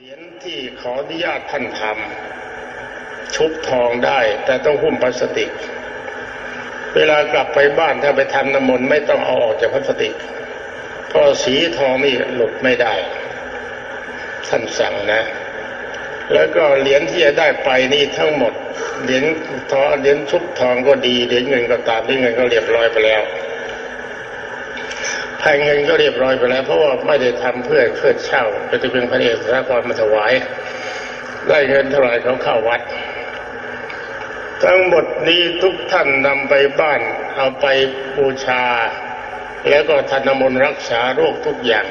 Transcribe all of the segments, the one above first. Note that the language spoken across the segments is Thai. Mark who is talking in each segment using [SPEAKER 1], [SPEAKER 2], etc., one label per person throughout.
[SPEAKER 1] เหรียญที่ขออนุญาตท่านทำชุบทองได้ แต่ต้องหุ้มพลาสติก เวลากลับไปบ้านถ้าไปทำน้ำมนต์ไม่ต้องเอาออกจากพลาสติกเพราะสีทองนี่หลุดไม่ได้ท่านสั่งนะ แล้วก็เหรียญที่จะได้ไปนี่ทั้งหมดเหรียญทองเหรียญชุบทองก็ดีเหรียญเงินก็ตามเหรียญเงินก็เรียบร้อยไปแล้ว แพงเงินก็เรียบร้อยไปแล้ว เพราะว่าไม่ได้ทำเพื่อเพื่อเช่าเป็นเพียงพระเอกพระกรมาถวาย ได้เงินเท่าไรเขาเข้าวัด ทั้งหมดนี้ทุกท่านนำไปบ้าน เอาไปบูชา แล้วก็ทานมนต์รักษาโรคทุกอย่าง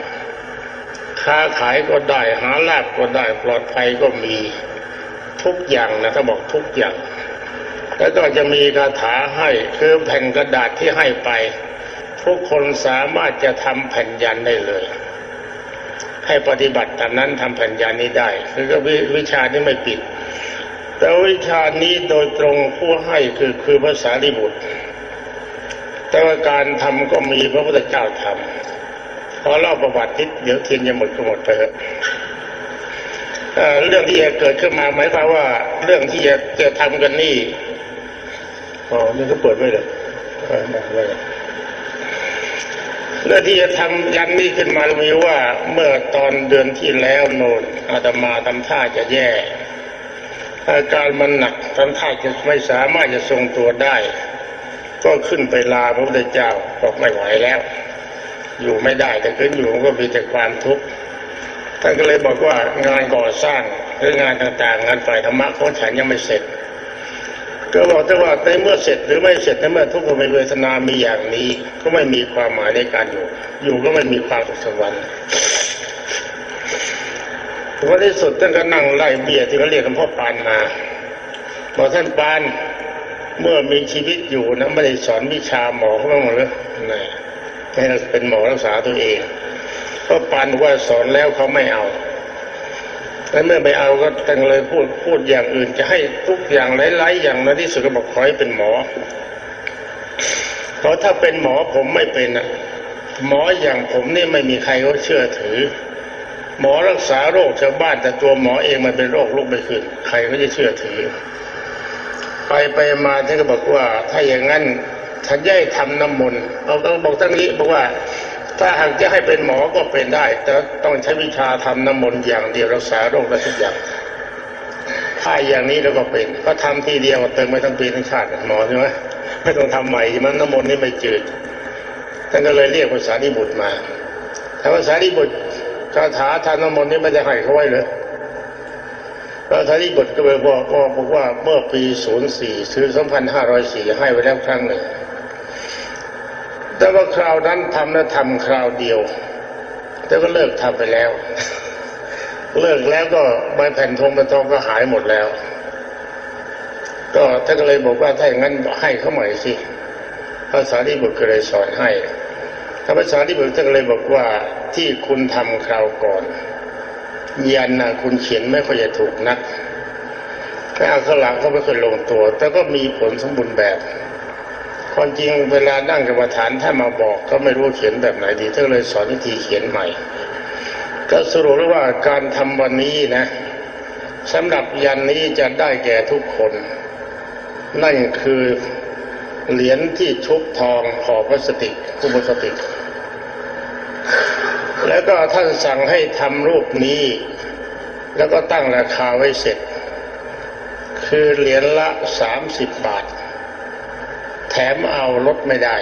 [SPEAKER 1] ค้าขายก็ได้หาลาบก็ได้ปลอดภัยก็มีทุกอย่างนะถ้าบอกทุกอย่าง แล้วก็จะมีคาถาให้คือแผ่นกระดาษที่ให้ไป ทุกคนสามารถจะทำแผ่นยันได้เลย ให้ปฏิบัติตามนั้นทำแผ่นยันนี้ได้ คือก็วิวชาที่ไม่ปิด แต่วิชานี้โดยตรงผู้ให้คือคือภาษาลิบุตร แต่ว่าการทำก็มีพระพุทธเจ้าทำพอเล่าประวัตินิดเดี๋ยวเทียนจะหมดก็หมดไปเถอะเรื่องที่จะเกิดขึ้นมาหมายความว่า เรื่องที่จะจะทำกันนี่อ๋อนี่ก็เปิดไว้เลยเออได้ไว้ เรื่องที่จะทำยันนี้ขึ้นมามีว่าเมื่อตอนเดือนที่แล้วโนนอาตมาทำท่าจะแย่ อาการมันหนักทำท่าจะไม่สามารถจะทรงตัวได้ ก็ขึ้นไปลาพระพุทธเจ้าบอกไม่ไหวแล้ว อยู่ไม่ได้แต่ขึ้นอยู่ก็มีแต่ความทุกข์ท่านก็เลยบอกว่างานก่อสร้างหรืองานต่างๆ งานฝ่ายธรรมะของฉันยังไม่เสร็จ ก็บอกแต่ว่าในเมื่อเสร็จหรือไม่เสร็จในเมื่อทุกขเวทนามีอย่างนี้ ก็ไม่มีความหมายในการอยู่ อยู่ก็ไม่มีความสุขสวรรค์วันที่สุดท่านก็นั่งไล่เบี้ยที่เขาเรียกกันพ่อปานมาบอกท่านปานเมื่อมีชีวิตอยู่นะไม่ได้สอนวิชาหมอเขาบ้างเหรอนี่ให้เราเป็นหมอรักษาตัวเองเพราะปานว่าสอนแล้วเขาไม่เอา แล้วเมื่อไม่เอาก็ตั้งเลยพูดพูดอย่างอื่น จะให้ทุกอย่างหลายๆอย่างในที่สุดก็บอกขอให้เป็นหมอ เพราะถ้าเป็นหมอผมไม่เป็นนะหมออย่างผมนี่ไม่มีใครเขาเชื่อถือ หมอรักษาโรคชาวบ้านแต่ตัวหมอเองมันเป็นโรคลุกไม่ขึ้นใครก็จะเชื่อถือ ไปไปมาท่านก็บอกว่า ถ้าอย่างนั้นท่านย่ายทำน้ำมนต์เราต้องบอกตั้งนี้บอกว่า ถ้าหากจะให้เป็นหมอก็เป็นได้ แต่ต้องใช้วิชาทำน้ำมนต์อย่างเดียวรักษาโรคได้ทุกอย่างถ้าอย่างนี้เราก็เป็นก็ทำทีเดียวเติมไม่ทั้งปีทั้งชาติหมอใช่ไหมไม่ต้องทำใหม่ใช่ไหมน้ำมนต์นี่ไม่จืดท่านก็เลยเรียกภาษาดิบุตรมาถ้าภาษาดิบุตรคาถาทานน้ำมนต์นี่ไม่ได้ให้เขาไว้เลยพระธาริบุตรก็เลยบอกบอกว่าเมื่อปี 04คือ2504 ให้ไว้แล้วครั้งหนึ่ง แต่ว่าคราวนั้นทำแล้วทำคราวเดียว แต่ก็เลิกทำไปแล้ว เลิกแล้วก็ใบแผ่นทองเป็นทองก็หายหมดแล้ว ก็ท่านก็เลยบอกว่าถ้าอย่างนั้นให้เขาใหม่สิภาษาที่บุตรก็เลยสอนให้ถ้าภาษาที่บุตรท่านก็เลยบอกว่าที่คุณทำคราวก่อนยันนะคุณเขียนไม่ค่อยจะถูกนักแค่อักขระเขาไม่ค่อยลงตัว แต่ก็มีผลสมบูรณ์แบบ ความจริงเวลานั่งกรรมฐานถ้ามาบอกก็ไม่รู้เขียนแบบไหนดีท่านเลยสอนวิธีเขียนใหม่ ก็สรุปแล้วว่าการทำวันนี้นะสำหรับยันนี้จะได้แก่ทุกคน นั่นคือเหรียญที่ชุบทองห่อพลาสติกกุบสติก แล้วก็ท่านสั่งให้ทำรูปนี้ แล้วก็ตั้งราคาไว้เสร็จ คือเหรียญละสามสิบบาท ถมเอาลดไม่ได้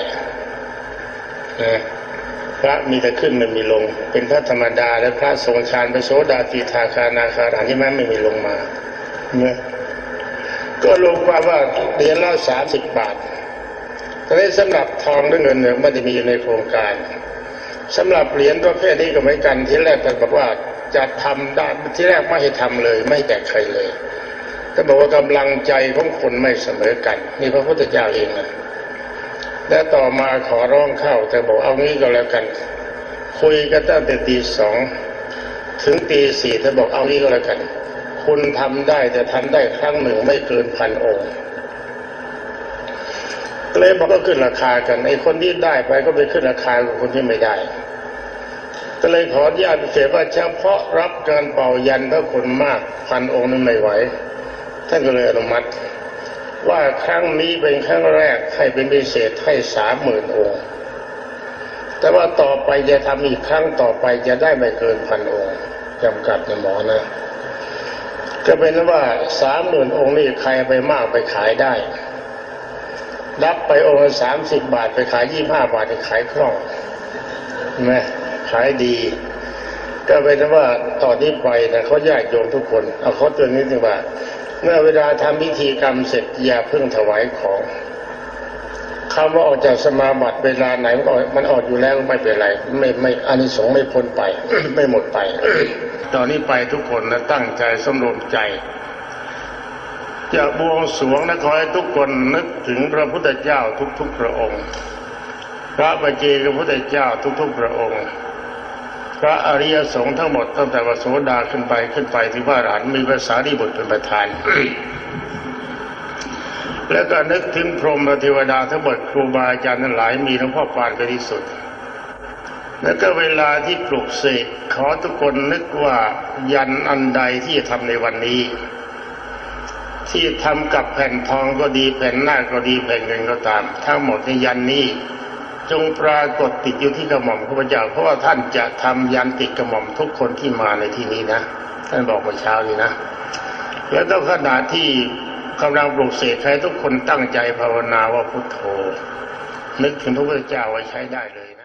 [SPEAKER 1] นะพระมีแต่ขึ้นไม่มีลง เป็นพระธรรมดา และพระทรงฌานไปโสดาติทาคานาคาราที่แม้ไม่มีลงมาเนี่ยก็ลงความว่าเหรียญละสามสิบบาทแต่นี้สำหรับทองและเงินเนี่ยไม่ได้มีอยู่ในโครงการสำหรับเหรียญประเภทนี้ก็เหมือนกันที่แรกท่านบอกว่าจะทำได้ที่แรกไม่ให้ทำเลย ไม่ให้แก่ใครเลยแต่บอกว่ากำลังใจของคนไม่เสมอกัน นี่พระพุทธเจ้าเองนะ และต่อมาขอร้องเข้า แต่บอกเอางี้ก็แล้วกัน คุยกันตั้งแต่ตีสองถึงตีสี่เธอบอกเอางี้ก็แล้วกัน คุณทำได้แต่ทำได้ครั้งหนึ่งไม่เกินพันองค์เลยบอกก็ขึ้นราคากันไอ้คนที่ได้ไปก็ไปขึ้นราคากับคนที่ไม่ได้ก็เลยขออนุญาตพิเศษว่าเฉพาะรับการเป่ายันพระคนมากพันองค์นั้นไม่ไหวท่านก็เลยอนุมัติ ว่าครั้งนี้เป็นครั้งแรกให้เป็นพิเศษให้สามหมื่นองค์ แต่ว่าต่อไปจะทำอีกครั้งต่อไปจะได้ไม่เกินพันองค์จำกัดนะหมอนะก็เป็นว่าสามหมื่นองค์นี่ใครไปมากไปขายได้ รับไปองค์ละสามสิบบาทไปขายยี่ห้าบาทไปขายคล่องนไหมขายดี ก็เป็นว่าต่อนนี้ไปนะเขาญาติโยมทุกคน เอาเขาเตือนนิดนึงว่า เมื่อเวลาทำพิธีกรรมเสร็จอย่าเพิ่งถวายของคำว่าออกจากสมาบัติเวลาไหนมันออกมันออกอยู่แล้วไม่เป็นไร ไม่ไม่อานิสงส์ไม่พ้นไป ไม่หมดไป ตอนนี้ไปทุกคนนะตั้งใจสำรวมใจ จะบวงสวงนะขอให้ทุกคนนึกถึงพระพุทธเจ้าทุกๆพระองค์ พระบัจเจกพระพุทธเจ้าทุกๆพระองค์ พระอริยสงฆ์ทั้งหมดตั้งแต่วสโสดาขึ้นไปขึ้นไปถึงพระอรหันต์มีภาษาดีบุตรเป็นประธาน แล้วก็นึกถึงพรหมเทวดาทั้งหมดครูบาอาจารย์ทั้งหลายมีหลวงพ่อปานเป็นที่สุด แล้วก็เวลาที่ปลุกเสกขอทุกคนนึกว่ายันอันใดที่จะทำในวันนี้ ที่ทำกับแผ่นทองก็ดีแผ่นหน้าก็ดีแผ่นเงินก็ตาม ทั้งหมดในยันนี้ จงปรากฏติดอยู่ที่กระหม่อมข้าพเจ้าเพราะว่าท่านจะทำยันติดกระหม่อมทุกคนที่มาในที่นี้นะ ท่านบอกเมื่อเช้านี้นะ แล้วก็ขณะที่กำลังปลุกเสกให้ทุกคนตั้งใจภาวนาว่าพุทโธนึกถึงพระพุทธเจ้าไว้ใช้ได้เลยนะ